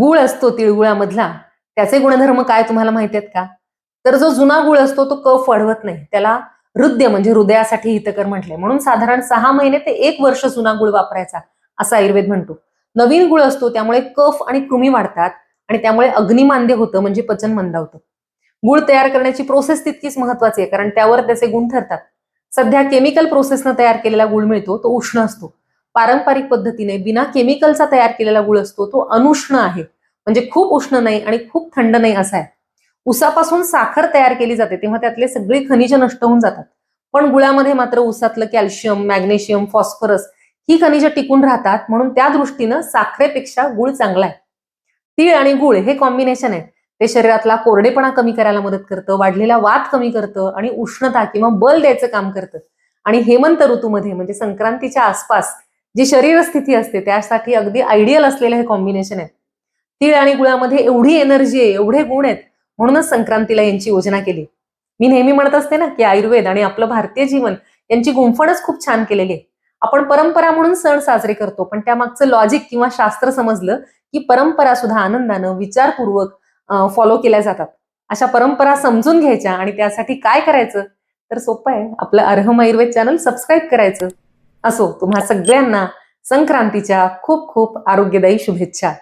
गुळ असतो तिळगुळामधला त्याचे गुणधर्म काय तुम्हाला माहिती आहेत का? तर जो जुना गुळ असतो तो कफ वाढवत नाही. त्याला हृदय म्हणजे हृदयासाठी हितकर म्हटले म्हणून साधारण सहा महिने ते एक वर्ष जुना गुळ वापरायचा असा आयुर्वेद म्हणतो. नवीन गुळ असतो त्यामुळे कफ आणि कृमी वाढतात आणि त्यामुळे अग्निमांद्य होतं म्हणजे पचन मंदावतं. गुळ तयार करण्याची प्रोसेस तितकीच महत्वाची आहे कारण त्यावर त्याचे गुण ठरतात. सध्या केमिकल प्रोसेसनं तयार केलेला गुळ मिळतो तो उष्ण असतो. पारंपरिक पद्धतीने बिना केमिकलचा तयार केलेला गुळ असतो तो अनुष्ण आहे. म्हणजे खूप उष्ण नाही आणि खूप थंड नाही असा आहे. उसापासून साखर तयार केली जाते तेव्हा त्यातले सगळे खनिज नष्ट होऊन जातात. पण गुळामध्ये मात्र उसातलं कॅल्शियम मॅग्नेशियम फॉस्फरस ही खनिजं टिकून राहतात म्हणून त्या दृष्टीनं साखरेपेक्षा गुळ चांगला आहे. तीळ आणि गुळ हे कॉम्बिनेशन आहे ते शरीरातला कोरडेपणा कमी करायला मदत करतं वाढलेला वात कमी करतं आणि उष्णता किंवा बल द्यायचं काम करतं. आणि हेमंत ऋतूमध्ये म्हणजे संक्रांतीच्या आसपास जी शरीर स्थिती असते त्यासाठी अगदी आयडियल असलेलं हे कॉम्बिनेशन आहे तीळ आणि गुळामध्ये एवढी एनर्जी आहे एवढे गुण आहेत म्हणूनच संक्रांतीला यांची योजना केली. मी नेहमी म्हणत असते ना की आयुर्वेद आणि आपलं भारतीय जीवन यांची गुंफणच खूप छान केलेली आहे. आपण परंपरा म्हणून सण साजरे करतो पण त्यामागचं लॉजिक किंवा शास्त्र समजलं की परंपरा सुद्धा आनंदानं विचारपूर्वक फॉलो केल्या जातात. अशा परंपरा समजून घ्यायच्या आणि त्यासाठी काय करायचं? तर सोपं आहे. आपलं अर्हम आयुर्वेद चॅनल सबस्क्राईब करायचं. असो तुम्हा सगळ्यांना संक्रांतीच्या खूप खूप आरोग्यदायी शुभेच्छा.